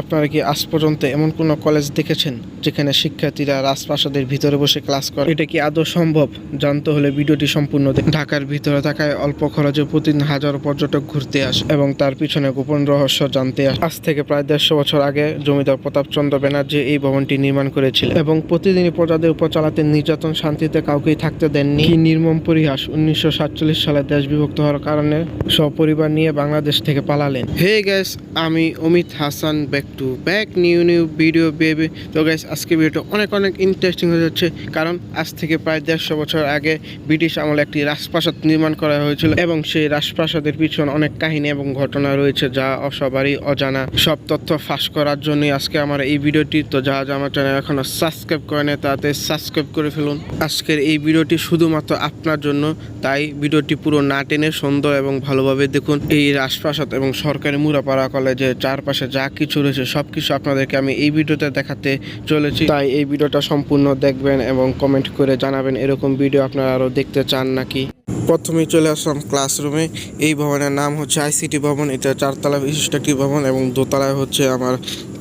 আপনারা কি আজ পর্যন্ত এমন কোনো কলেজ দেখেছেন যেখানে শিক্ষার্থীরা রাজপ্রাসাদের ভিতরে বসে ক্লাস করে? এটা কি আদৌ সম্ভব? জানতে হলে ভিডিওটি সম্পূর্ণ। ঢাকার ভিতরে থাকায় অল্প খরচে প্রতিদিন হাজারো পর্যটক ঘুরতে আসে এবং তার পিছনে গোপন রহস্য জানতে আসে। আজ থেকে প্রায় দেড়শো বছর আগে জমিদার প্রতাপচন্দ্র ব্যানার্জি এই ভবনটি নির্মাণ করেছিলেন এবং প্রতিদিনই প্রজাদের উপর চালাতে নির্যাতন শান্তিতে কাউকেই থাকতে দেননি। কি নির্মম পরিহাস উনিশশো সাতচল্লিশ সালে দেশ বিভক্ত হওয়ার কারণে সপরিবার নিয়ে বাংলাদেশ থেকে পালালেন। হে গ্যাস আমি Amit Hasan back to back new new video baby তো গ্যাস আজকে ভিডিওটা অনেক অনেক ইন্টারেস্টিং হয়ে যাচ্ছে। কারণ আজ থেকে প্রায় দেড়শো বছর আগে ব্রিটিশ আমলে একটি রাজপ্রাসাদ নির্মাণ করা হয়েছিল এবং সেই রাজপ্রাসাদের পিছনে অনেক কাহিনী এবং ঘটনা রয়েছে যা সবারই অজানা। সব তথ্য ফাঁস করার জন্যই আজকে আমার এই ভিডিওটি। তো যা যা আমার চ্যানেল এখনও সাবস্ক্রাইব করে নেয় তাতে সাবস্ক্রাইব করে ফেলুন। আজকের এই ভিডিওটি শুধুমাত্র আপনার জন্য, তাই ভিডিওটি পুরো না টেনে সুন্দর এবং ভালোভাবে দেখুন। এই রাজপ্রাসাদ এবং সরকারি মুরাপাড়া কলেজের চারপাশে যা কিছু রয়েছে সব কিছু আপনাদেরকে আমি এই ভিডিওতে দেখাতে চলেছি। তাই এই ভিডিওটা সম্পূর্ণ দেখবেন এবং কমেন্ট করে জানাবেন এরকম ভিডিও আপনারা আরও দেখতে চান নাকি। প্রথমেই চলে আসলাম ক্লাসরুমে এই ভবনের নাম হচ্ছে আইসিটি ভবন। এটা চারতলা বিশিষ্ট একটি ভবন এবং দোতলায় হচ্ছে আমার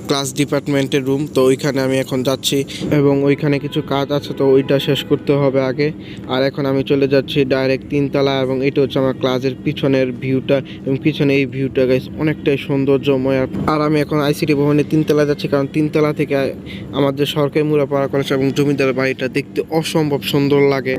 ক্লাস ডিপার্টমেন্টের রুম, তো ওইখানে আমি এখন যাচ্ছি এবং ওইখানে কিছু কাজ আছে, তো ওইটা শেষ করতে হবে আগে। আর এখন আমি চলে যাচ্ছি ডাইরেক্ট তিনতলা এবং এটা হচ্ছে আমার ক্লাসের পিছনের ভিউটা এবং পিছনে এই ভিউটা গাইস অনেকটাই সৌন্দর্যময়। আর- আমি এখন আইসিটি ভবনের তিনতলা যাচ্ছি, কারণ তিনতলা থেকে আমাদের সরকারি মুরাপাড়া কলেজ এবং জমিদার বাড়িটা দেখতে অসম্ভব সুন্দর লাগে।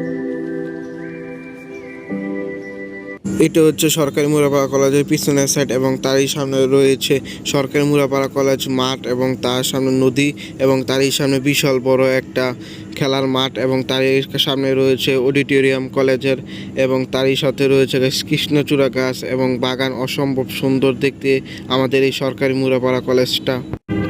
এটা হচ্ছে সরকারি মুরাপাড়া কলেজের পিছনের সাইড এবং তারই সামনে রয়েছে সরকারি মুরাপাড়া কলেজ মাঠ এবং তার সামনে নদী এবং তারই সামনে বিশাল বড় একটা খেলার মাঠ এবং তারই সামনে রয়েছে অডিটোরিয়াম কলেজের এবং তারই সাথে রয়েছে কৃষ্ণচূড়া গাছ এবং বাগান অসম্ভব সুন্দর দেখতে আমাদের এই সরকারি মুরাপাড়া কলেজটা।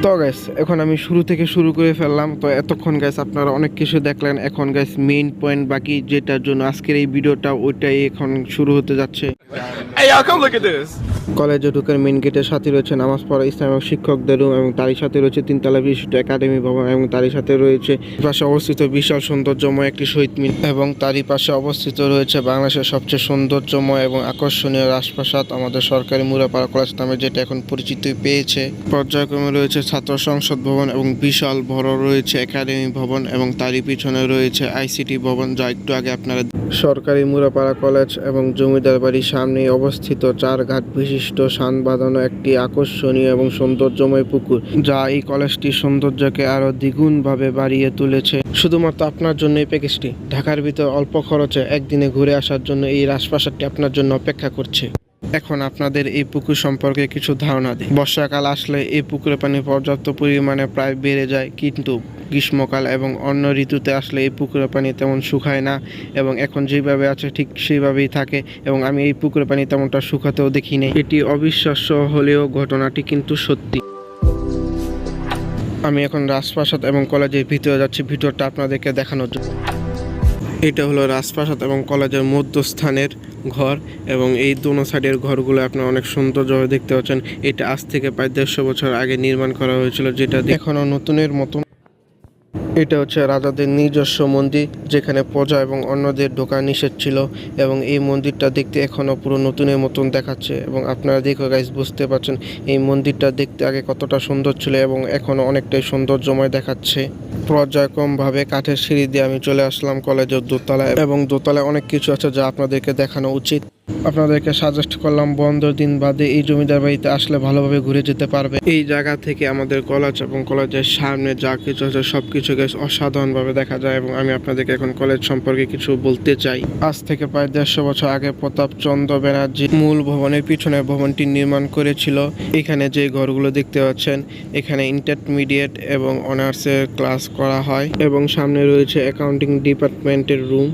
তো গ্যাস এখন আমি শুরু থেকে শুরু করে ফেললাম। তো এতক্ষণ গ্যাস আপনারা অনেক কিছু দেখলেন। এখন গ্যাস মেইন পয়েন্ট বাকি যেটার জন্য আজকের এই ভিডিওটা ওইটাই এখন শুরু হতে যাচ্ছে. কলেজে ঢুকের মেইন গেটের সাথে রয়েছে নামাজ পড়া ইসলামিক শিক্ষকদের রুম এবং তারই সাথে রয়েছে তিনতলা বিশিষ্ট একাডেমি ভবন এবং তারই সাথে রয়েছে পাশে অবস্থিত বিশাল সৌন্দর্যময় একটি শহীদ মিনার এবং তারই পাশে অবস্থিত রয়েছে বাংলাদেশের সবচেয়ে সৌন্দর্যময় এবং আকর্ষণীয় রাজপ্রাসাদ আমাদের সরকারি মুরাপাড়া কলেজ নামে যেটা এখন পরিচিতি পেয়েছে। পর্যায়ক্রমে রয়েছে ছাত্র সংসদ ভবন এবং বিশাল বড় রয়েছে একাডেমি ভবন এবং তারই পিছনে রয়েছে আইসিটি ভবন, যা একটু আগে আপনারা সরকারি মুরাপাড়া কলেজ এবং জমিদার বাড়ির সামনে অবস্থিত চার ঘাট বিশিষ্ট সান বাঁধানো একটি আকর্ষণীয় এবং সৌন্দর্যময় পুকুর, যা এই কলেজটির সৌন্দর্যকে আরও দ্বিগুণভাবে বাড়িয়ে তুলেছে। শুধুমাত্র আপনার জন্য এই প্যাকেজটি ঢাকার ভিতর অল্প খরচে একদিনে ঘুরে আসার জন্য এই রাজপ্রাসাদটি আপনার জন্য অপেক্ষা করছে। এখন আপনাদের এই পুকুর সম্পর্কে কিছু ধারণা দিই। বর্ষাকাল আসলে এই পুকুরের পানি পর্যাপ্ত পরিমাণে প্রায় বেড়ে যায়, কিন্তু গ্রীষ্মকাল এবং অন্য ঋতুতে আসলে এই পুকুরের পানি তেমন শুকায় না এবং এখন যেভাবে আছে ঠিক সেইভাবেই থাকে এবং আমি এই পুকুরের পানি তেমনটা শুকাতেও দেখি নাই। এটি অবিশ্বাস্য হলেও ঘটনাটি কিন্তু সত্যি। আমি এখন রাজপ্রাসাদ এবং কলেজের ভিতরে যাচ্ছি ভিতরটা আপনাদেরকে দেখানোর জন্য। এটা হলো রাজপ্রাসাদ এবং কলেজের মধ্যস্থানের ঘর এবং এই দোনো সাইডের ঘরগুলো আপনারা অনেক সৌন্দর্যভাবে দেখতে পাচ্ছেন। এটা আজ থেকে প্রায় দেড়শো বছর আগে নির্মাণ করা হয়েছিল, যেটা এখনও নতুনের মতন এটা হচ্ছে রাজাদের নিজস্ব মন্দির, যেখানে প্রজা এবং অন্যদের ঢোকা নিষেধ ছিল এবং এই মন্দিরটা দেখতে এখনও পুরো নতুনের মতন দেখাচ্ছে এবং আপনারা দেখো গাইজ বুঝতে পারছেন এই মন্দিরটা দেখতে আগে কতটা সুন্দর ছিল এবং এখনও অনেকটাই সৌন্দর্যময় দেখাচ্ছে। পর্যায়ক্রমভাবে কাঠের সিঁড়ি দিয়ে আমি চলে আসলাম কলেজের দোতলায় এবং দোতলায় অনেক কিছু আছে যা আপনাদেরকে দেখানো উচিত। আপনাদেরকে সাজেস্ট করলাম বন্ধর দিন বাদে এই জমিদার বাড়িতে আসলে ভালোভাবে ঘুরে যেতে পারবে। এই জায়গা থেকে আমাদের কলেজ এবং কলেজের সামনে যা কিছু আছে সব কিছু অসাধারণভাবে দেখা যায় এবং আমি আপনাদেরকে এখন কলেজ সম্পর্কে কিছু বলতে চাই। আজ থেকে প্রায় দেড়শো বছর আগে প্রতাপ চন্দ্র ব্যানার্জি মূল ভবনের পিছনে ভবনটি নির্মাণ করেছিল। এখানে যে ঘরগুলো দেখতে পাচ্ছেন, এখানে ইন্টারমিডিয়েট এবং অনার্সের ক্লাস করা হয় এবং সামনে রয়েছে অ্যাকাউন্টিং ডিপার্টমেন্টের রুম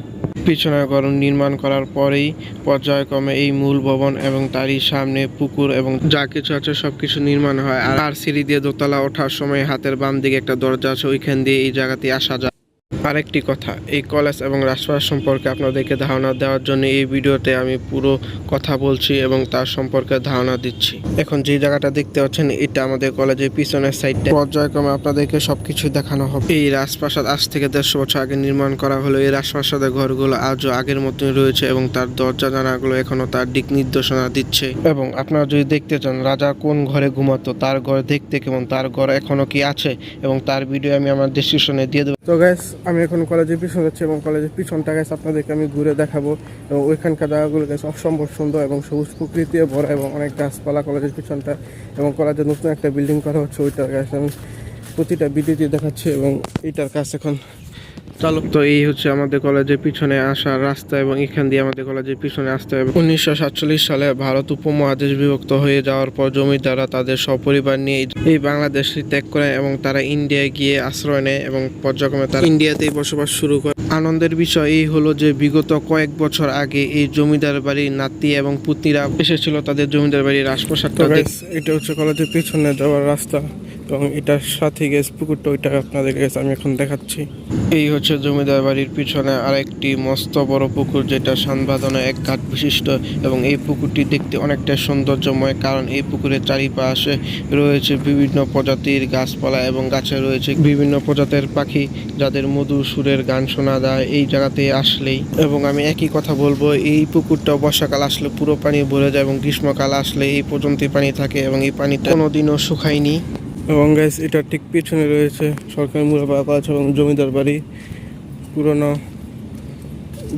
পিছনের ঘর নির্মাণ করার পরেই পর্যায়ক্রমে এই মূল ভবন এবং তারই সামনে পুকুর এবং যা কিছু আছে সব কিছু নির্মাণ হয়। আর সিঁড়ি দিয়ে দোতলা ওঠার সময় হাতের বাম দিকে একটা দরজা আছে, ওইখান দিয়ে এই জায়গাতে আসা যায়। আরেকটি কথা, এই কলেজ এবং রাজপ্রাসাদ সম্পর্কে আপনাদেরকে ধারণা দেওয়ার জন্য এই ভিডিওতে আমি পুরো কথা বলছি এবং তার সম্পর্কে ধারণা দিচ্ছি। এখন যে জায়গাটা দেখতে পাচ্ছেন, এটা আমাদের কলেজের পিছনের সাইডটা। পর্যায়ক্রমে আপনাদেরকে সবকিছু দেখানো হবে। এই রাজপ্রাসাদ আজ থেকে দেড়শো বছর আগে নির্মাণ করা হলো। এই রাজপ্রাসাদের ঘরগুলো আজও আগের মতোই রয়েছে এবং তার দরজা জানাগুলো এখনও তার দিক নির্দেশনা দিচ্ছে। এবং আপনারা যদি দেখতে চান, রাজা কোন ঘরে ঘুমাতো, তার ঘর দেখতে কেমন, তার ঘর এখনও কি আছে, এবং তার ভিডিও আমি আমার ডিসক্রিপশনে দিয়ে দেবো। তো গ্যাস আমি এখন কলেজের পিছনে যাচ্ছি এবং কলেজের পিছনটা গেছে আপনাদেরকে আমি ঘুরে দেখাবো এবং ওইখানকার জায়গাগুলো গেছে অসম্ভব সুন্দর এবং সবুজ প্রকৃতি ভরা এবং অনেক গাছপালা কলেজের পিছনটা এবং কলেজের নতুন একটা বিল্ডিং করা হচ্ছে ওইটার গাছ আমি প্রতিটা ভিডিওতে দেখাচ্ছি এবং এইটার কাছে এখন চালু। তো এই হচ্ছে আমাদের কলেজের পিছনে আসার রাস্তা এবং এখান দিয়ে আমাদের কলেজের পিছনে আসতে হবে। উনিশশো সাতচল্লিশ সালে ভারত উপমহাদেশ বিভক্ত হয়ে যাওয়ার পর জমিদাররা তাদের সপরিবার নিয়ে এই বাংলাদেশ ত্যাগ করে এবং তারা ইন্ডিয়ায় গিয়ে আশ্রয় নেয় এবং পর্যায়ক্রমে তারা ইন্ডিয়াতেই বসবাস শুরু করে। আনন্দের বিষয় এই হলো যে বিগত কয়েক বছর আগে এই জমিদার বাড়ির নাতি এবং পুত্নীরা এসেছিল তাদের জমিদার বাড়ির রাজপ্রসাদটা এটা হচ্ছে কলেজের পিছনে যাওয়ার রাস্তা এবং এটার সাথে গেছে পুকুরটা ওইটা আপনাদের কাছে আমি এখন দেখাচ্ছি। এই হচ্ছে জমিদার বাড়ির পিছনে আরেকটি মস্ত বড় পুকুর যেটা সানবাদনে এক ঘাট বিশিষ্ট এবং এই পুকুরটি দেখতে অনেকটা সৌন্দর্যময় কারণ এই পুকুরের চারিপাশে রয়েছে বিভিন্ন প্রজাতির গাছপালা এবং গাছে রয়েছে বিভিন্ন প্রজাতির পাখি যাদের মধুর সুরের গান শোনা যায় এই জায়গাতে আসলেই। এবং আমি একই কথা বলব, এই পুকুরটা বর্ষাকাল আসলে পুরো পানি ভরে যায় এবং গ্রীষ্মকাল আসলে এই পর্যন্ত পানি থাকে এবং এই পানিটা কোনোদিনও শুকায়নি। এবং গ্যাস এটা ঠিক পিছনে রয়েছে সরকারি মুরাপাড়া কলেজ এবং জমিদার বাড়ি। পুরনো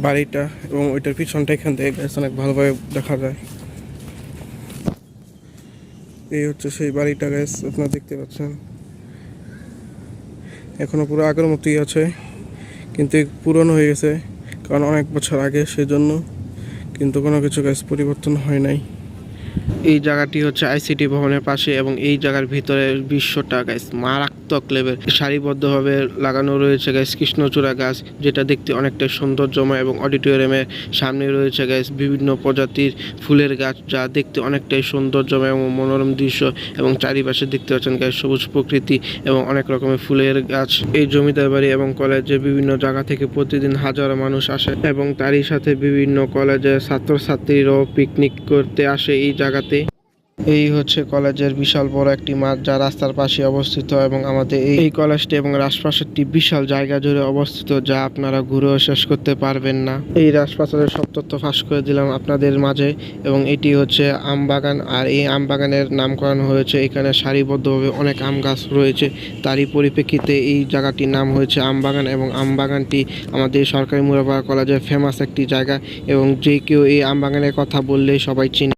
বাড়িটা এবং ওইটার পিছনটা এখান থেকে গ্যাস অনেক ভালোভাবে দেখা যায়। এই হচ্ছে সেই বাড়িটা গ্যাস আপনারা দেখতে পাচ্ছেন। এখনও পুরো আগের মতোই আছে। কিন্তু পুরনো হয়ে গেছে, কারণ অনেক বছর আগে সেজন্য কিন্তু কোনো কিছু গাছ পরিবর্তন হয় নাই। এই জায়গাটি হচ্ছে আইসিটি ভবনের পাশে এবং এই জায়গার ভিতরে বিশ্বটা গাছ মারাত্মক লেভেল। সারিবদ্ধভাবে লাগানো রয়েছে গাছ কৃষ্ণচূড়া গাছ, যেটা দেখতে অনেকটা সৌন্দর্যময় এবং অডিটোরিয়ামের সামনে রয়েছে গাছ বিভিন্ন প্রজাতির ফুলের গাছ, যা দেখতে অনেকটাই সৌন্দর্যময় এবং মনোরম দৃশ্য এবং চারিপাশে দেখতে পাচ্ছেন গাছ সবুজ প্রকৃতি এবং অনেক রকমের ফুলের গাছ। এই জমিদার বাড়ি এবং কলেজে বিভিন্ন জায়গা থেকে প্রতিদিন হাজারো মানুষ আসে এবং তারই সাথে বিভিন্ন কলেজের ছাত্রছাত্রীরাও পিকনিক করতে আসে এই জায়গাতে। এই হচ্ছে কলেজের বিশাল বড় একটি মাঠ যা রাস্তার পাশে অবস্থিত এবং আমাদের এই- কলেজটি এবং রাজপ্রাসাদটি বিশাল জায়গা জুড়ে অবস্থিত যা আপনারা ঘুরেও শেষ করতে পারবেন না। এই রাজপ্রাসাদের সব তথ্য ফাঁস করে দিলাম আপনাদের মাঝে এবং এটি হচ্ছে আম বাগান আর এই আম বাগানের নামকরণ হয়েছে। এখানে সারিবদ্ধভাবে অনেক আম গাছ রয়েছে। তারই পরিপ্রেক্ষিতে এই জায়গাটির নাম হয়েছে আম বাগান এবং আম বাগানটি আমাদের সরকারি মুরাপাড়া কলেজের ফেমাস একটি জায়গা এবং যে কেউ এই আম বাগানের কথা বললেই সবাই চিনে